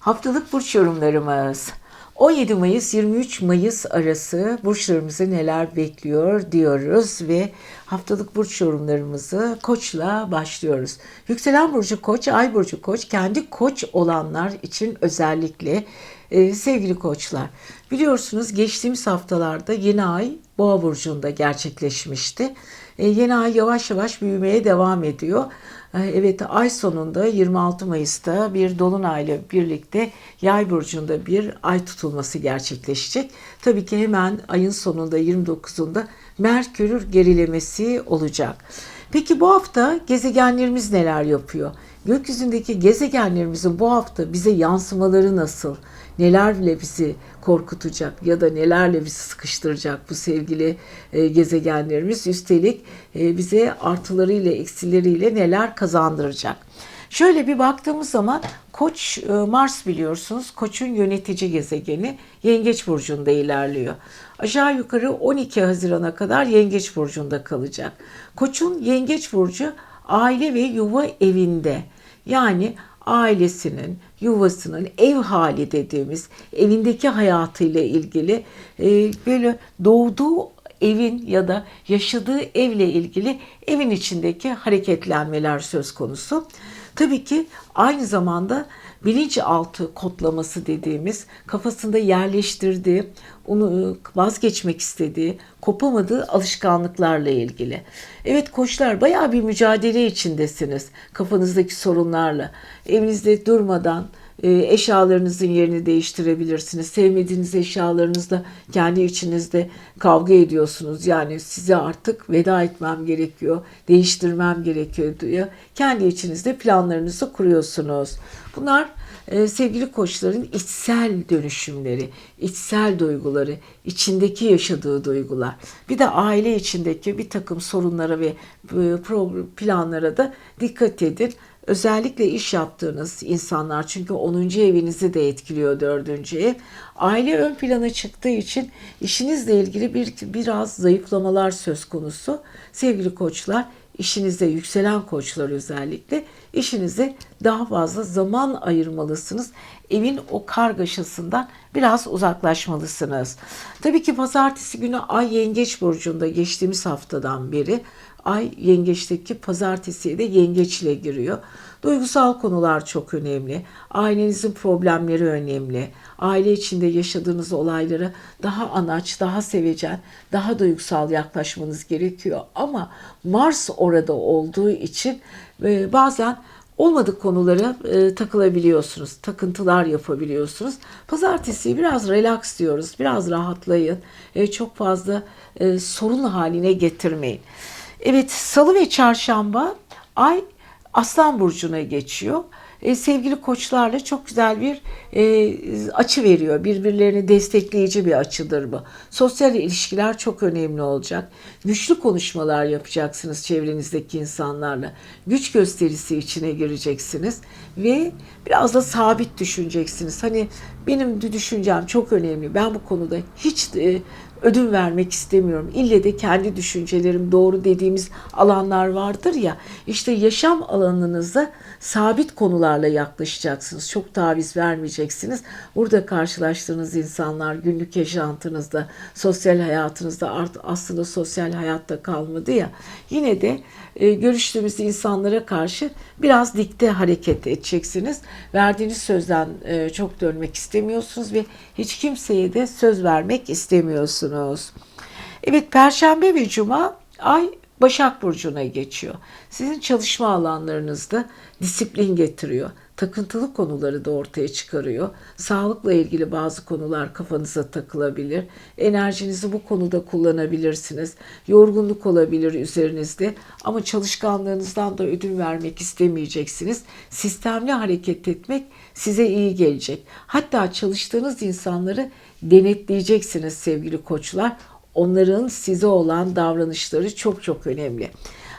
Haftalık burç yorumlarımız. 17 Mayıs 23 Mayıs arası burçlarımızı neler bekliyor diyoruz ve haftalık burç yorumlarımızı Koç'la başlıyoruz. Yükselen burcu Koç, Ay burcu Koç, kendi Koç olanlar için özellikle e, sevgili Koçlar. Biliyorsunuz geçtiğimiz haftalarda yeni ay Boğa burcunda gerçekleşmişti. E, yeni ay yavaş yavaş büyümeye devam ediyor. Evet ay sonunda 26 Mayıs'ta bir dolunayla birlikte Yay burcunda bir ay tutulması gerçekleşecek. Tabii ki hemen ayın sonunda 29'unda Merkür gerilemesi olacak. Peki bu hafta gezegenlerimiz neler yapıyor? Gökyüzündeki gezegenlerimizin bu hafta bize yansımaları nasıl? Nelerle bizi korkutacak ya da nelerle bizi sıkıştıracak bu sevgili e, gezegenlerimiz? Üstelik e, bize artılarıyla eksileriyle neler kazandıracak? Şöyle bir baktığımız zaman Koç e, Mars biliyorsunuz Koç'un yönetici gezegeni Yengeç burcunda ilerliyor. Aşağı yukarı 12 Haziran'a kadar Yengeç burcunda kalacak. Koç'un Yengeç burcu aile ve yuva evinde. Yani ailesinin, yuvasının ev hali dediğimiz evindeki hayatıyla ilgili e, böyle doğduğu evin ya da yaşadığı evle ilgili evin içindeki hareketlenmeler söz konusu. Tabii ki aynı zamanda bilinçaltı kodlaması dediğimiz kafasında yerleştirdiği, onu vazgeçmek istediği, kopamadığı alışkanlıklarla ilgili. Evet koçlar bayağı bir mücadele içindesiniz kafanızdaki sorunlarla. Evinizde durmadan e, eşyalarınızın yerini değiştirebilirsiniz. Sevmediğiniz eşyalarınızla kendi içinizde kavga ediyorsunuz. Yani size artık veda etmem gerekiyor, değiştirmem gerekiyor diyor. Kendi içinizde planlarınızı kuruyorsunuz. Bunlar e, sevgili koçların içsel dönüşümleri, içsel duyguları, içindeki yaşadığı duygular. Bir de aile içindeki bir takım sorunlara ve e, planlara da dikkat edin. Özellikle iş yaptığınız insanlar çünkü 10. evinizi de etkiliyor 4. ev. Aile ön plana çıktığı için işinizle ilgili bir biraz zayıflamalar söz konusu. Sevgili koçlar işinizde yükselen koçlar özellikle işinize daha fazla zaman ayırmalısınız. Evin o kargaşasından biraz uzaklaşmalısınız. Tabii ki pazartesi günü Ay Yengeç burcunda geçtiğimiz haftadan beri Ay yengeçteki pazartesiye de yengeçle giriyor. Duygusal konular çok önemli. Ailenizin problemleri önemli. Aile içinde yaşadığınız olaylara daha anaç, daha sevecen, daha duygusal yaklaşmanız gerekiyor. Ama Mars orada olduğu için e, bazen olmadık konulara e, takılabiliyorsunuz. Takıntılar yapabiliyorsunuz. Pazartesi biraz relax diyoruz. Biraz rahatlayın. E, çok fazla e, sorun haline getirmeyin. Evet salı ve çarşamba ay Aslan Burcu'na geçiyor. E, sevgili koçlarla çok güzel bir e, açı veriyor. Birbirlerini destekleyici bir açıdır bu. Sosyal ilişkiler çok önemli olacak. Güçlü konuşmalar yapacaksınız çevrenizdeki insanlarla. Güç gösterisi içine gireceksiniz ve biraz da sabit düşüneceksiniz. Hani benim düşüncem çok önemli. Ben bu konuda hiç e, ödün vermek istemiyorum. İlle de kendi düşüncelerim doğru dediğimiz alanlar vardır ya. İşte yaşam alanınıza sabit konularla yaklaşacaksınız. Çok taviz vermeyeceksiniz. Burada karşılaştığınız insanlar günlük yaşantınızda, sosyal hayatınızda artık aslında sosyal hayatta kalmadı ya. Yine de e, görüştüğümüz insanlara karşı biraz dikte hareket edeceksiniz. Verdiğiniz sözden e, çok dönmek istemiyorsunuz ve hiç kimseye de söz vermek istemiyorsunuz. Evet Perşembe ve Cuma ay Başak Burcu'na geçiyor. Sizin çalışma alanlarınızda disiplin getiriyor. Takıntılı konuları da ortaya çıkarıyor. Sağlıkla ilgili bazı konular kafanıza takılabilir. Enerjinizi bu konuda kullanabilirsiniz. Yorgunluk olabilir üzerinizde ama çalışkanlığınızdan da ödün vermek istemeyeceksiniz. Sistemli hareket etmek size iyi gelecek. Hatta çalıştığınız insanları denetleyeceksiniz sevgili koçlar onların size olan davranışları çok çok önemli.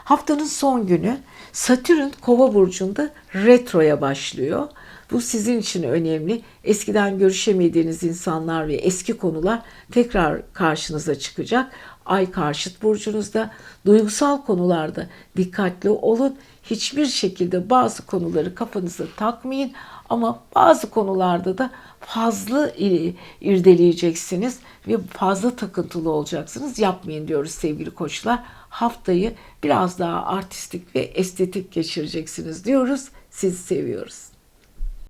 Haftanın son günü Satürn Kova burcunda retroya başlıyor. Bu sizin için önemli. Eskiden görüşemediğiniz insanlar ve eski konular tekrar karşınıza çıkacak. Ay karşıt burcunuzda duygusal konularda dikkatli olun. Hiçbir şekilde bazı konuları kafanıza takmayın. Ama bazı konularda da fazla irdeleyeceksiniz ve fazla takıntılı olacaksınız. Yapmayın diyoruz sevgili koçlar. Haftayı biraz daha artistik ve estetik geçireceksiniz diyoruz. Sizi seviyoruz.